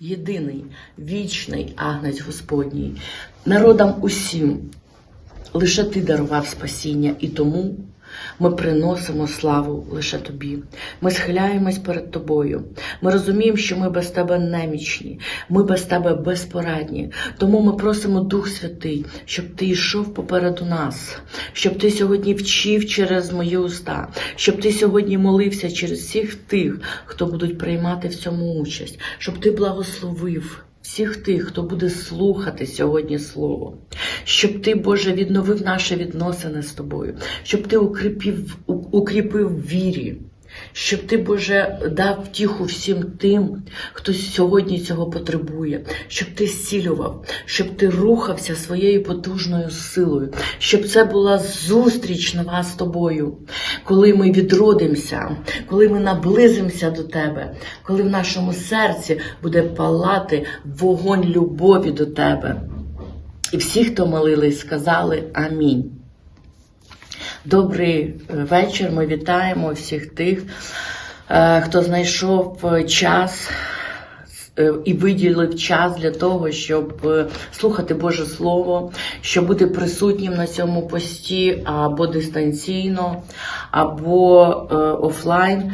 єдиний, вічний агнець Господній, народам усім. Лише ти дарував спасіння, і тому ми приносимо славу лише тобі. Ми схиляємось перед тобою. Ми розуміємо, що ми без тебе немічні, ми без тебе безпорадні. Тому ми просимо Дух Святий, щоб ти йшов попереду нас, щоб ти сьогодні вчив через мої уста, щоб ти сьогодні молився через всіх тих, хто будуть приймати в цьому участь, щоб ти благословив. Всіх тих, хто буде слухати сьогодні Слово, щоб ти, Боже, відновив наші відносини з тобою, щоб ти укріпив, укріпив вірі, щоб ти, Боже, дав втіху всім тим, хто сьогодні цього потребує, щоб ти зцілював, щоб ти рухався своєю потужною силою, щоб це була зустріч нова з тобою, коли ми відродимося, коли ми наблизимося до тебе, коли в нашому серці буде палати вогонь любові до тебе. І всі, хто молились, сказали Амінь. Добрий е, вечір. Ми вітаємо всіх тих, е, хто знайшов е, час і виділив час для того, щоб слухати Боже Слово, щоб бути присутнім на цьому пості або дистанційно, або офлайн.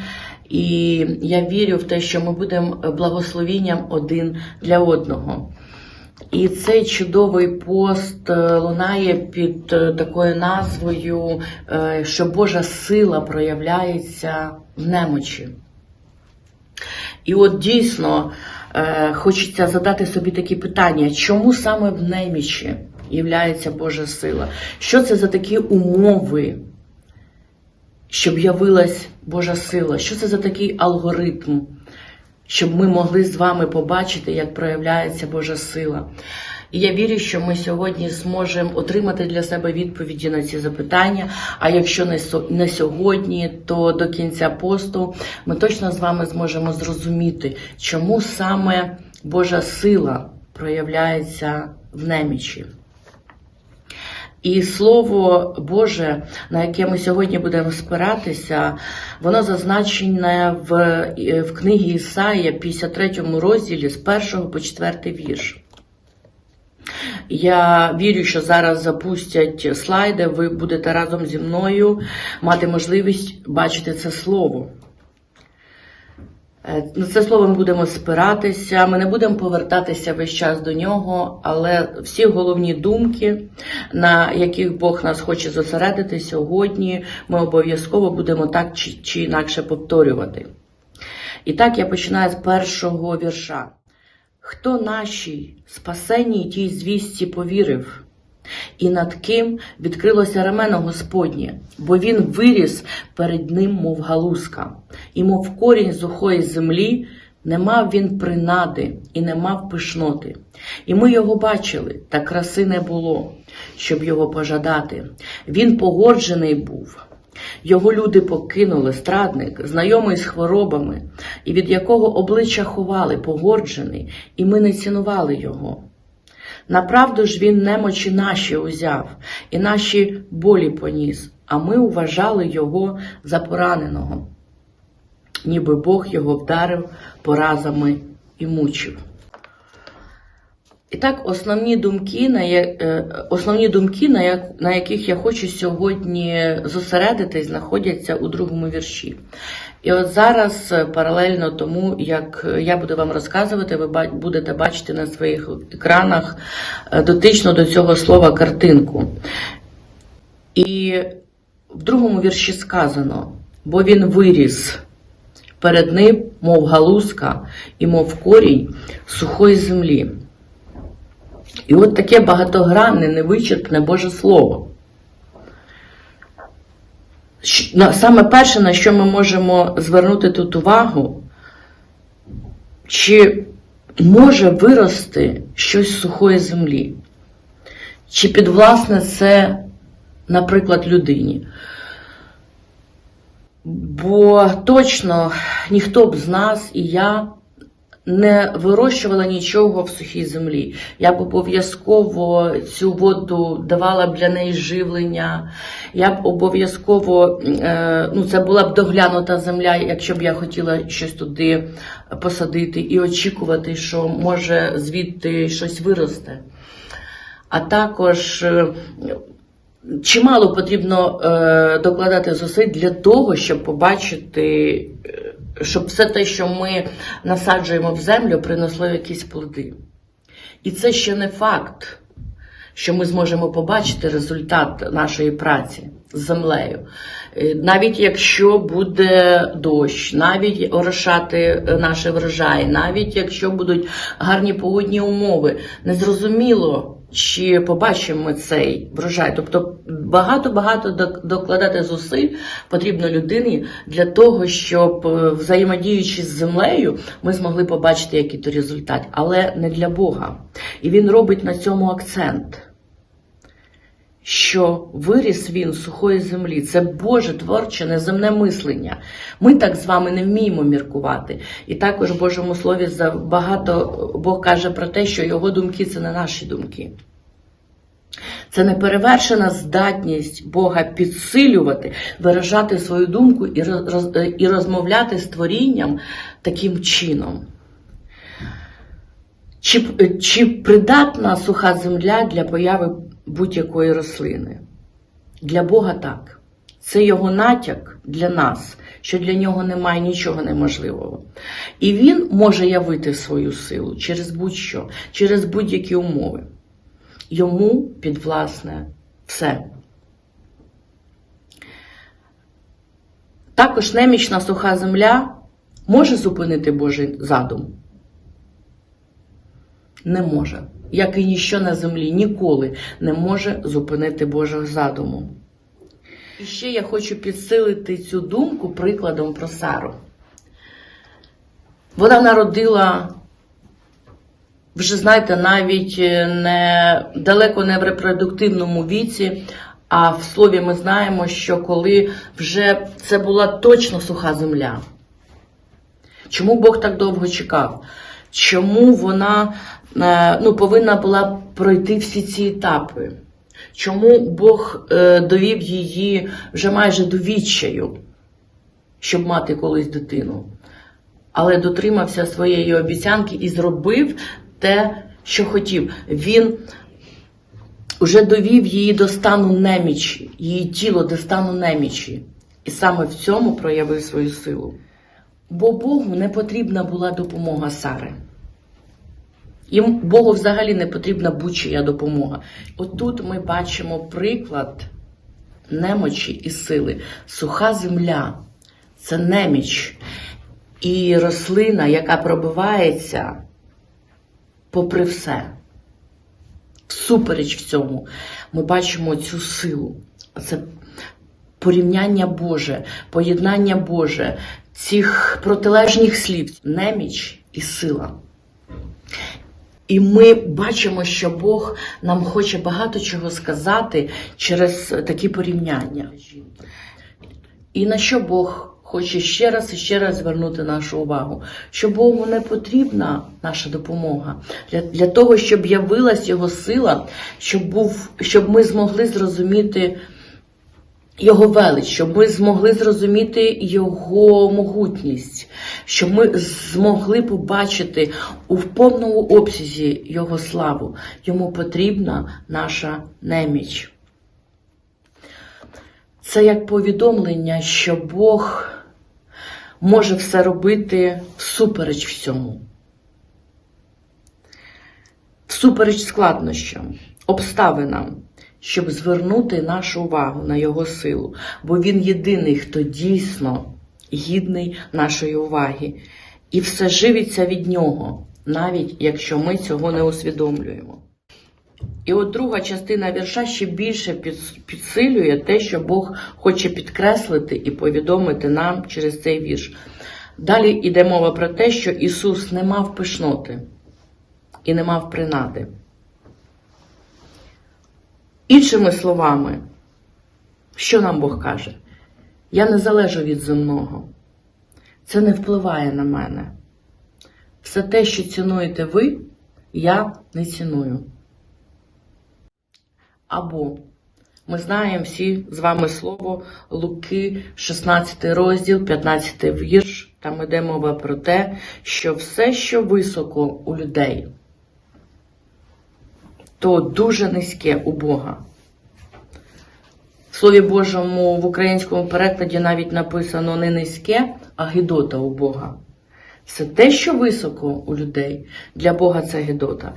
І я вірю в те, що ми будемо благословінням один для одного. І цей чудовий пост е, лунає під е, такою назвою, е, що Божа сила проявляється в немочі. І от дійсно хочеться задати собі такі питання, чому саме в немічі являється Божа сила? Що це за такі умови, щоб явилась Божа сила? Що це за такий алгоритм? Щоб ми могли з вами побачити, як проявляється Божа сила. І я вірю, що ми сьогодні зможемо отримати для себе відповіді на ці запитання. А якщо не сьогодні, то до кінця посту ми точно з вами зможемо зрозуміти, чому саме Божа сила проявляється в немічі. І слово Боже, на яке ми сьогодні будемо спиратися, воно зазначене в, в книгі Ісаїя, 53 розділі з 1 по 4 вірш. Я вірю, що зараз запустять слайди, ви будете разом зі мною мати можливість бачити це слово. Е, На це слово ми будемо спиратися, ми не будемо повертатися весь час до нього, але всі головні думки, на яких Бог нас хоче зосередити сьогодні, ми обов'язково будемо так чи, чи інакше повторювати. І так я починаю з першого вірша. Хто нашій спасенній тій звісті повірив? І над ким відкрилося рамено Господнє, бо він виріс перед ним, мов галузка, і мов корінь сухої землі, не мав він принади і не мав пишноти. І ми його бачили, та краси не було, щоб його пожадати. Він погоджений був. Його люди покинули страдник, знайомий з хворобами, і від якого обличчя ховали, погоджений, і ми не цінували його. Направду ж він немочі наші узяв, і наші болі поніс, а ми вважали його за пораненого, ніби Бог його вдарив поразами і мучив. І так, основні думки, на, е, основні думки, на, як, на яких я хочу сьогодні зосередитись, знаходяться у другому вірші. І от зараз, е, паралельно тому, як я буду вам розказувати, ви будете бачити на своїх екранах е, дотично до цього слова картинку. І в другому вірші сказано, бо він виріс перед ним, мов галузка, і мов корінь сухої землі. І от таке багатогранне, невичерпне Боже Слово. Саме перше, на що ми можемо звернути тут увагу, чи може вирости щось з сухої землі? Чи підвласне це, наприклад, людині? Бо точно ніхто б з нас і я не вирощувала нічого в сухій землі. Я б обов'язково цю воду давала б для неї живлення. Я б обов'язково, е, ну це була б доглянута земля, якщо б я хотіла щось туди посадити і очікувати, що може звідти щось виросте. А також е, чимало потрібно е, докладати зусиль для того, щоб побачити, щоб все те, що ми насаджуємо в землю, принесло якісь плоди. І це ще не факт, що ми зможемо побачити результат нашої праці з землею. Е, Навіть якщо буде дощ, навіть орошати наші врожаї, навіть якщо будуть гарні погодні умови, незрозуміло, чи побачимо ми цей врожай. Тобто багато-багато док- докладати зусиль потрібно людині для того, щоб е, взаємодіючи з землею, ми змогли побачити який-то результат, але не для Бога. І він робить на цьому акцент що виріс він з сухої землі. Це Боже творче неземне мислення. Ми так з вами не вміємо міркувати. І також в Божому Слові за- багато Бог каже про те, що його думки це не наші думки. Це неперевершена здатність Бога підсилювати, виражати свою думку і роз- і розмовляти з творінням таким чином. Чи, чи придатна суха земля для появи будь-якої рослини? Для Бога так. Це його натяк для нас, що для нього немає нічого неможливого. І він може явити свою силу через будь-що, через будь-які умови. Йому підвласне все. Також немічна суха земля може зупинити Божий задум не може, як і ніщо на землі ніколи не може зупинити Божого задуму. І ще я хочу підсилити цю думку прикладом про Сару. Вона народила, вже знаєте, навіть не далеко не в репродуктивному віці, а в слові ми знаємо, що коли вже це була точно суха земля. Чому Бог так довго чекав? Чому вона е, ну, повинна була пройти всі ці етапи? Чому Бог е, довів її вже майже до відчаю, щоб мати колись дитину? Але дотримався своєї обіцянки і зробив те, що хотів. Він вже довів її до стану немічі, її тіло до стану немічі. І саме в цьому проявив свою силу. Бо Богу не потрібна була допомога Сари. Їм Богу взагалі не потрібна будь-чия допомога. Отут ми бачимо приклад немочі і сили. Суха земля це неміч. І рослина, яка пробивається попри все. Всупереч в цьому, ми бачимо цю силу. Це порівняння Боже, поєднання Боже, цих протилежних слів, неміч і сила. І ми бачимо, що Бог нам хоче багато чого сказати через такі порівняння. І на що Бог хоче ще раз і ще раз звернути нашу увагу, що Богу не потрібна наша допомога для, для того, щоб явилась його сила, щоб був, щоб ми змогли зрозуміти його велич, щоб ми змогли зрозуміти його могутність, щоб ми змогли побачити у повному обсязі його славу. Йому потрібна наша неміч. Це як повідомлення, що Бог може все робити всупереч всьому. Всупереч складнощам, обставинам, щоб звернути нашу увагу на його силу, бо він єдиний, хто дійсно гідний нашої уваги, і все живиться від нього, навіть якщо ми цього не усвідомлюємо. І от друга частина вірша ще більше підсилює те, що Бог хоче підкреслити і повідомити нам через цей вірш. Далі йде мова про те, що Ісус не мав пишноти і не мав принади. Іншими словами, що нам Бог каже? Я не залежу від земного. Це не впливає на мене. Все те, що цінуєте ви, я не ціную. Або ми знаємо всі з вами слово Луки, 16 розділ, 15 вірш. Там йде мова про те, що все, що високо у людей, то дуже низьке у Бога. В Слові Божому в українському перекладі навіть написано не низьке, а гидота у Бога. Все те, що високо у людей, для Бога це гидота.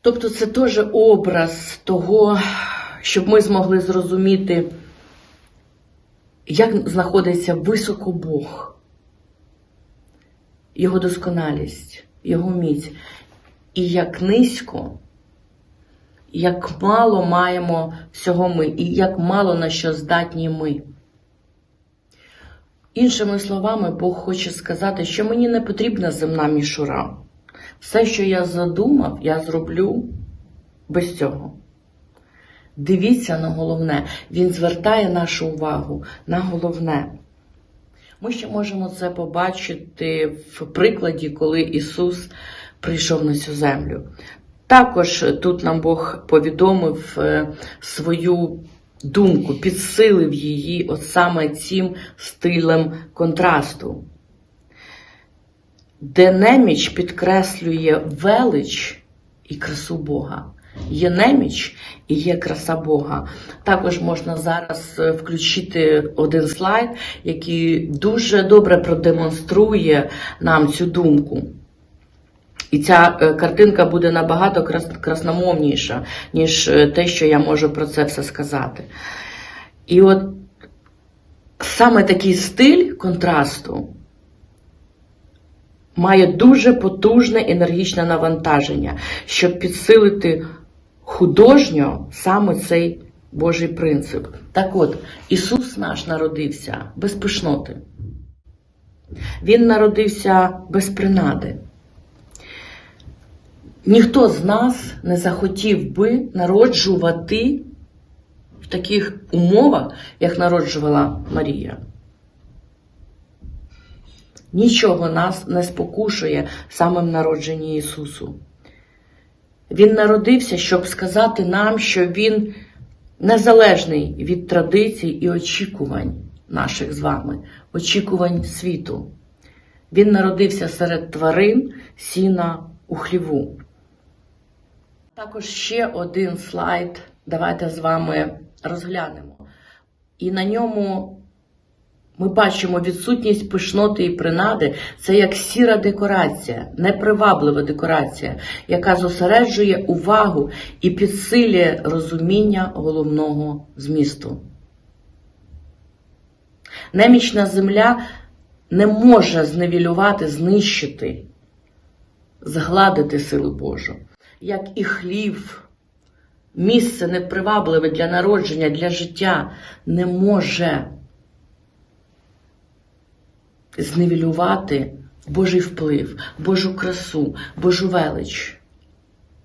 Тобто це теж образ того, щоб ми змогли зрозуміти, як знаходиться високо Бог, Його досконалість, Його міць, і як низько, як мало маємо всього ми, і як мало на що здатні ми. Іншими словами, Бог хоче сказати, що мені не потрібна земна мішура. Все, що я задумав, я зроблю без цього. Дивіться на головне, Він звертає нашу увагу на головне. Ми ще можемо це побачити в прикладі, коли Ісус прийшов на цю землю. Також тут нам Бог повідомив е, свою думку, підсилив її от саме цим стилем контрасту, де неміч підкреслює велич і красу Бога. Є неміч і є краса Бога. Також можна зараз е, включити один слайд, який дуже добре продемонструє нам цю думку. І ця е, картинка буде набагато крас- красномовніша, ніж е, те, що я можу про це все сказати. І от саме такий стиль контрасту має дуже потужне енергічне навантаження, щоб підсилити художньо саме цей Божий принцип. Так от, Ісус наш народився без пишноти. Він народився без принади. Ніхто з нас не захотів би народжувати в таких умовах, як народжувала Марія. Нічого нас не спокушує самим народженні Ісусу. Він народився, щоб сказати нам, що Він незалежний від традицій і очікувань наших з вами, очікувань світу. Він народився серед тварин, сіна у хліву. Також ще один слайд. Давайте з вами розглянемо. І на ньому ми бачимо відсутність пишноти і принади. Це як сіра декорація, неприваблива декорація, яка зосереджує увагу і підсилює розуміння головного змісту. Немічна земля не може зневілювати, знищити, згладити силу Божу, як і хлів. Місце непривабливе для народження, для життя не може зневілювати Божий вплив, Божу красу, Божу велич.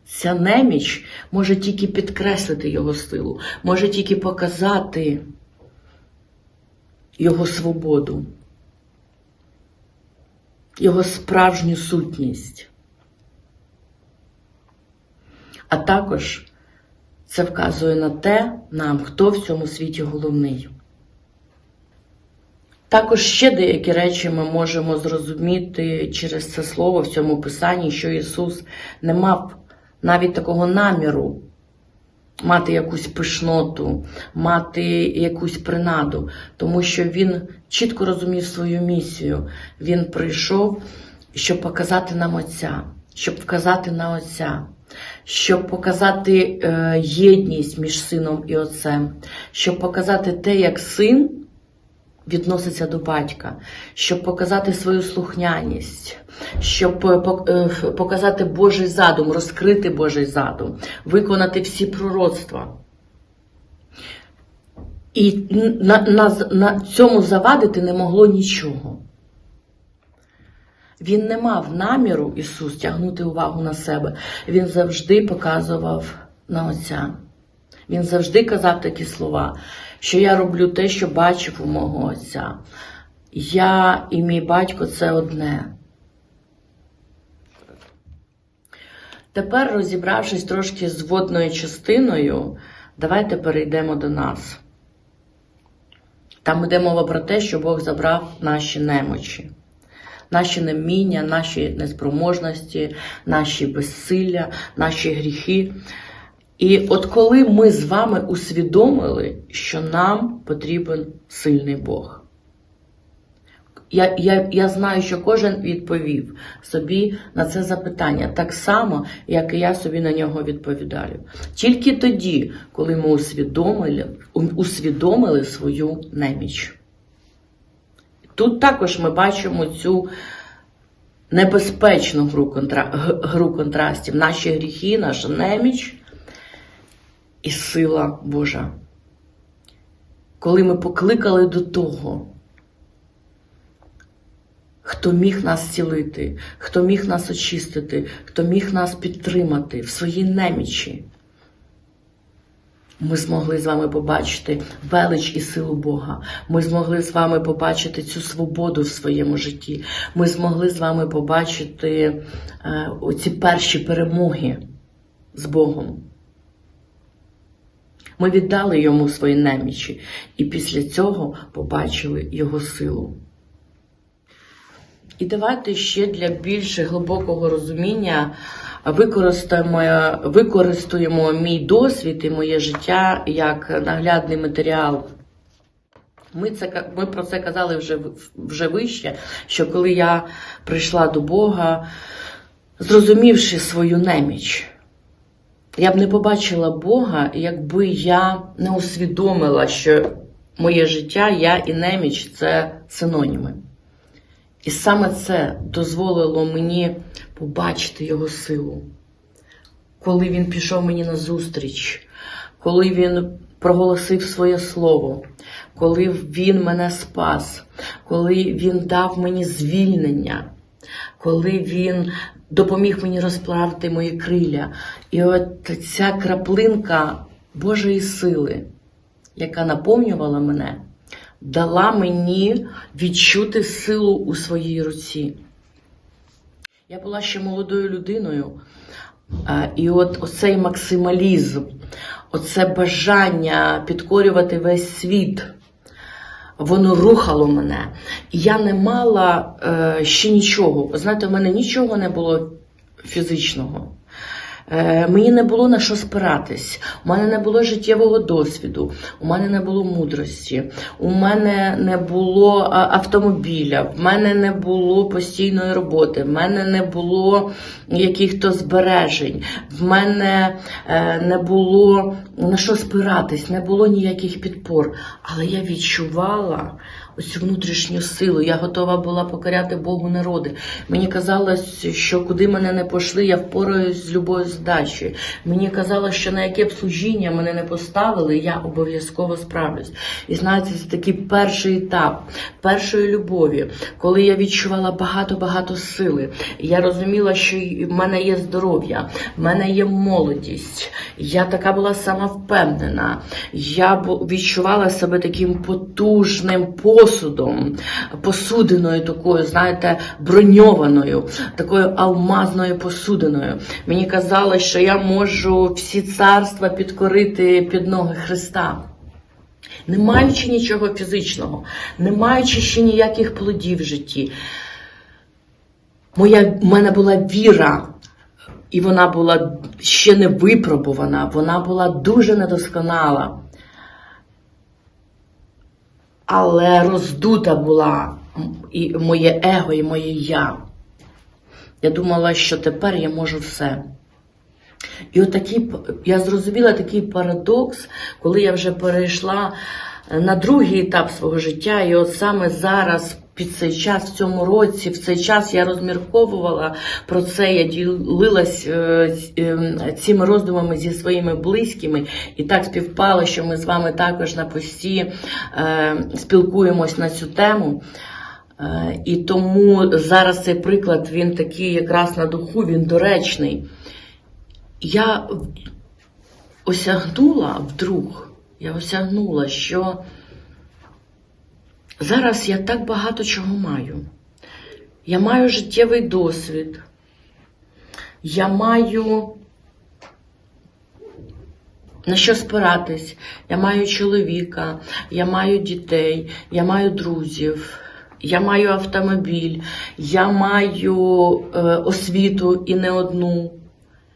Ця неміч може тільки підкреслити його силу, може тільки показати його свободу, його справжню сутність. А також це вказує на те, нам, хто в цьому світі головний. Також ще деякі речі ми можемо зрозуміти через це слово в цьому писанні, що Ісус не мав навіть такого наміру мати якусь пишноту, мати якусь принаду, тому що Він чітко розумів свою місію. Він прийшов, щоб показати нам Отця, щоб вказати на Отця. Щоб показати е, єдність між сином і отцем, щоб показати те, як син відноситься до батька, щоб показати свою слухняність, щоб е, е, показати Божий задум, розкрити Божий задум, виконати всі пророцтва. І на, на, на цьому завадити не могло нічого. Він не мав наміру Ісус тягнути увагу на себе. Він завжди показував на Отця. Він завжди казав такі слова, що я роблю те, що бачив у мого Отця. Я і мій батько це одне. Тепер, розібравшись трошки з водною частиною, давайте перейдемо до нас. Там йде мова про те, що Бог забрав наші немочі, наші неміння, наші неспроможності, наші безсилля, наші гріхи. І от коли ми з вами усвідомили, що нам потрібен сильний Бог. Я, я, я знаю, що кожен відповів собі на це запитання так само, як і я собі на нього відповідаю. Тільки тоді, коли ми усвідомили, усвідомили свою неміч. Тут також ми бачимо цю небезпечну гру, контра... гру контрастів, наші гріхи, наша неміч і сила Божа. Коли ми покликали до того, хто міг нас зцілити, хто міг нас очистити, хто міг нас підтримати в своїй немічі. Ми змогли з вами побачити велич і силу Бога. Ми змогли з вами побачити цю свободу в своєму житті. Ми змогли з вами побачити е, оці перші перемоги з Богом. Ми віддали йому свої немічі, і після цього побачили його силу. І давайте ще для більш глибокого розуміння використаємо, використаємо мій досвід і моє життя як наглядний матеріал. Ми, це, ми про це казали вже, вже вище, що коли я прийшла до Бога, зрозумівши свою неміч, я б не побачила Бога, якби я не усвідомила, що моє життя, я і неміч це синоніми. І саме це дозволило мені побачити його силу. Коли він пішов мені на зустріч, коли він проголосив своє слово, коли він мене спас, коли він дав мені звільнення, коли він допоміг мені розправити мої криля. І от ця краплинка Божої сили, яка наповнювала мене, дала мені відчути силу у своїй руці. Я була ще молодою людиною, і от оцей максималізм, оце бажання підкорювати весь світ, воно рухало мене. Я не мала е, ще нічого. Знаєте, у мене нічого не було фізичного. Е, Мені не було на що спиратись, у мене не було життєвого досвіду, у мене не було мудрості, у мене не було автомобіля, в мене не було постійної роботи, в мене не було яких-то збережень, в мене е, не було на що спиратись, не було ніяких підпор. Але я відчувала ось внутрішню силу. Я готова була покоряти Богу народи. Мені казалось, що куди мене не пошли, я впораюсь з любою задачею. Мені казалось, що на яке б служіння мене не поставили, я обов'язково справлюсь. І знаєте, це такий перший етап першої любові, коли я відчувала багато-багато сили. Я розуміла, що в мене є здоров'я, в мене є молодість. Я така була самовпевнена. Я бу- відчувала себе таким потужним посудом, посудиною такою, знаєте, броньованою, такою алмазною посудиною. Мені казали, що я можу всі царства підкорити під ноги Христа. Не маючи нічого фізичного, не маючи ще ніяких плодів в житті. Моя, в мене була віра, і вона була ще не випробувана, вона була дуже недосконала. Але роздута була і моє его, і моє я. Я думала, що тепер я можу все. І от такий, я зрозуміла такий парадокс, коли я вже перейшла на другий етап свого життя, і от саме зараз, під цей час, в цьому році, в цей час я розмірковувала про це, я ділилась е, з- е, цими роздумами зі своїми близькими, і так співпало, що ми з вами також на пості е, спілкуємось на цю тему. Е, І тому зараз цей приклад він такий якраз на духу, він доречний. Я осягнула вдруг, я осягнула, що зараз я так багато чого маю. Я маю життєвий досвід. я маю на що спиратись. Я маю чоловіка, я маю дітей, я маю друзів, я маю автомобіль, я маю е, освіту і не одну.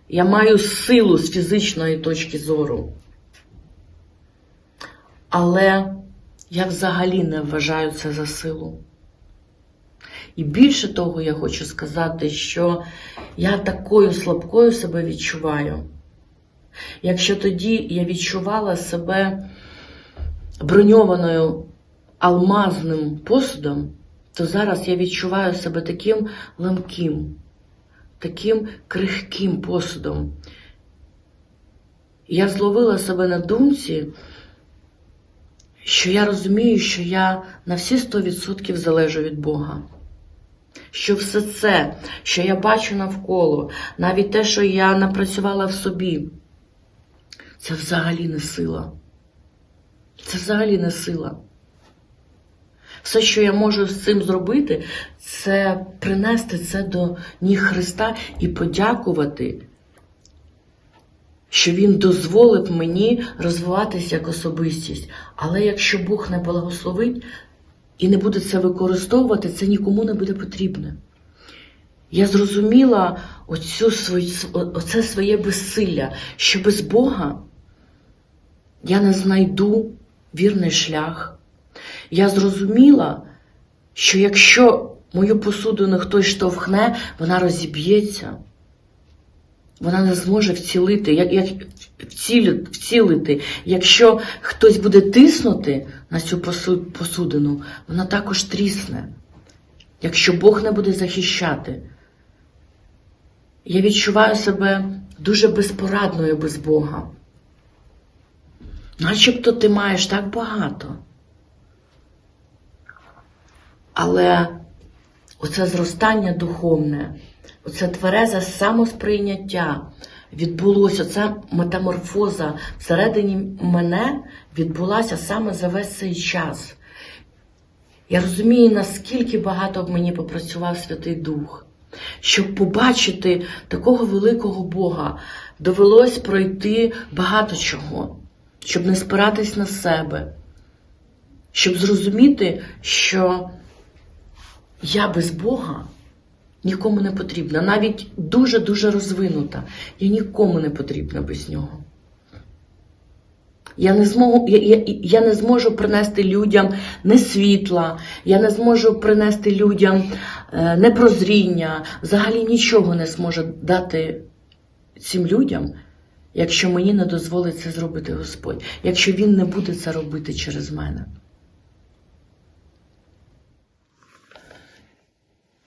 Я маю силу з фізичної точки зору. Але я взагалі не вважаю це за силу. І більше того, я хочу сказати, що я такою слабкою себе відчуваю. Якщо тоді я відчувала себе броньованою алмазним посудом, то зараз я відчуваю себе таким ламким, таким крихким посудом. Я зловила себе на думці, що я розумію, що я на всі 100% залежу від Бога. Що все це, що я бачу навколо, навіть те, що я напрацювала в собі, це взагалі не сила. Це взагалі не сила. Все, що я можу з цим зробити, це принести це до ніг Христа і подякувати, що Він дозволив мені розвиватися як особистість. Але якщо Бог не благословить і не буде це використовувати, це нікому не буде потрібне. Я зрозуміла оцю свою, оце своє безсилля, що без Бога я не знайду вірний шлях. Я зрозуміла, що якщо мою посудину хтось штовхне, вона розіб'ється. Вона не зможе вцілити, як, як вцілити, вцілити. Якщо хтось буде тиснути на цю посудину, вона також трісне. Якщо Бог не буде захищати. Я відчуваю себе дуже безпорадною без Бога. Начебто ти маєш так багато. Але оце зростання духовне, оце тверезе самосприйняття відбулося, оця метаморфоза всередині мене відбулася саме за весь цей час. Я розумію, наскільки багато в мені попрацював Святий Дух. Щоб побачити такого великого Бога, довелось пройти багато чого, щоб не спиратись на себе, щоб зрозуміти, що я без Бога нікому не потрібна, навіть дуже-дуже розвинута. Я нікому не потрібна без нього. Я не, змогу, я, я, я не зможу принести людям не світла, я не зможу принести людям е, не прозріння, взагалі нічого не зможу дати цим людям, якщо мені не дозволить це зробити Господь, якщо Він не буде це робити через мене.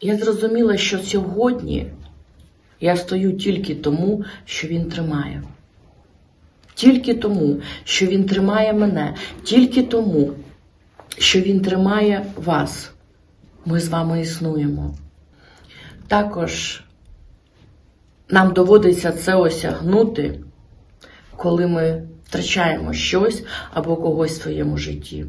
Я зрозуміла, що сьогодні я стою тільки тому, що Він тримає. Тільки тому, що Він тримає мене, тільки тому, що Він тримає вас. Ми з вами існуємо. Також нам доводиться це осягнути, коли ми втрачаємо щось або когось в своєму житті.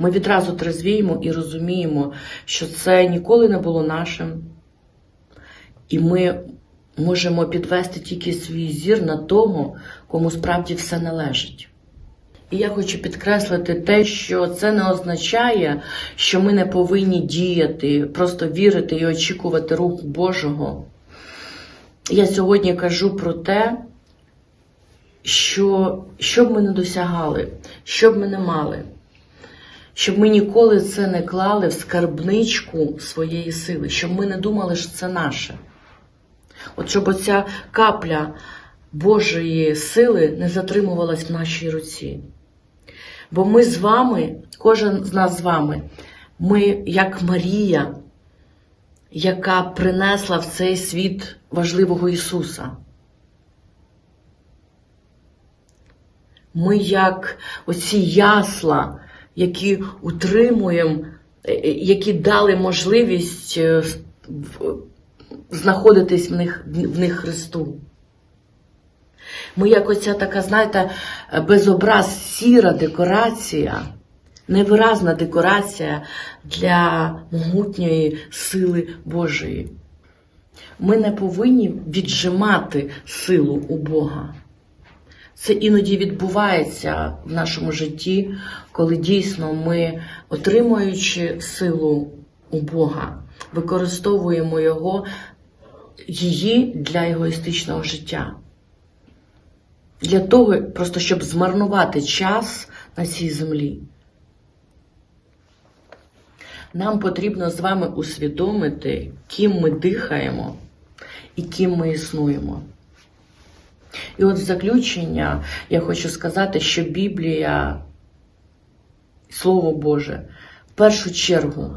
Ми відразу трезвіємо і розуміємо, що це ніколи не було нашим, і ми можемо підвести тільки свій зір на того, кому справді все належить. І я хочу підкреслити те, що це не означає, що ми не повинні діяти, просто вірити і очікувати руху Божого. Я сьогодні кажу про те, що що б ми не досягали, що б ми не мали, щоб ми ніколи це не клали в скарбничку своєї сили, щоб ми не думали, що це наше. От щоб оця капля Божої сили не затримувалась в нашій руці. Бо ми з вами, кожен з нас з вами, ми як Марія, яка принесла в цей світ важливого Ісуса. Ми як оці ясла, які утримуємо, е, е, які дали можливість е, знаходитись в них, в них Христу. Ми як оця така, знаєте, безобраз сіра декорація, невиразна декорація для могутньої сили Божої. Ми не повинні віджимати силу у Бога. Це іноді відбувається в нашому житті, коли дійсно ми, отримуючи силу у Бога, використовуємо його, її для егоїстичного життя. Для того, просто щоб змарнувати час на цій землі. Нам потрібно з вами усвідомити, ким ми дихаємо і ким ми існуємо. І от в заключення я хочу сказати, що Біблія, Слово Боже, в першу чергу,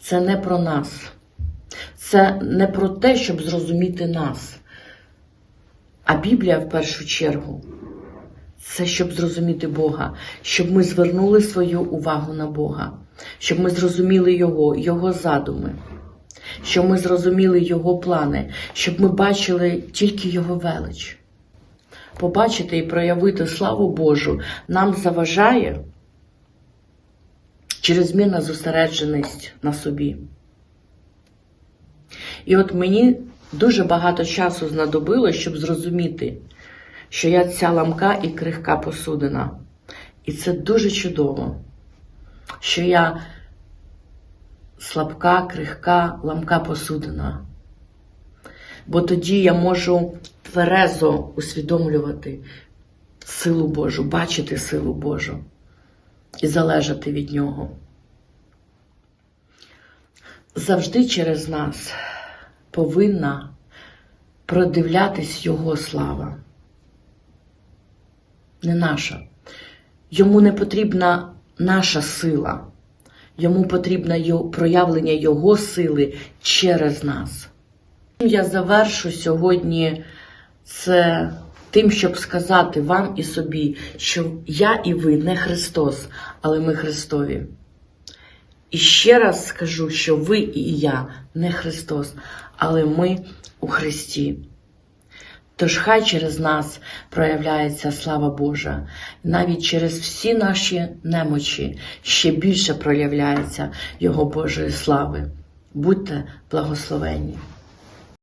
це не про нас. Це не про те, щоб зрозуміти нас. А Біблія в першу чергу це щоб зрозуміти Бога, щоб ми звернули свою увагу на Бога, щоб ми зрозуміли Його, Його задуми, щоб ми зрозуміли Його плани, щоб ми бачили тільки Його велич. Побачити і проявити славу Божу нам заважає чрезмірна зосередженість на собі. І от мені дуже багато часу знадобилось, щоб зрозуміти, що я ця ламка і крихка посудина. І це дуже чудово, що я слабка, крихка, ламка посудина. Бо тоді я можу тверезо усвідомлювати силу Божу, бачити силу Божу і залежати від Нього. Завжди через нас повинна продивлятись Його слава. Не наша. Йому не потрібна наша сила, йому потрібне проявлення Його сили через нас. Я завершу сьогодні це тим, щоб сказати вам і собі, що я і ви не Христос, але ми Христові. І ще раз скажу, що ви і я не Христос, але ми у Христі. Тож хай через нас проявляється слава Божа, навіть через всі наші немочі ще більше проявляється Його Божої слави. Будьте благословенні!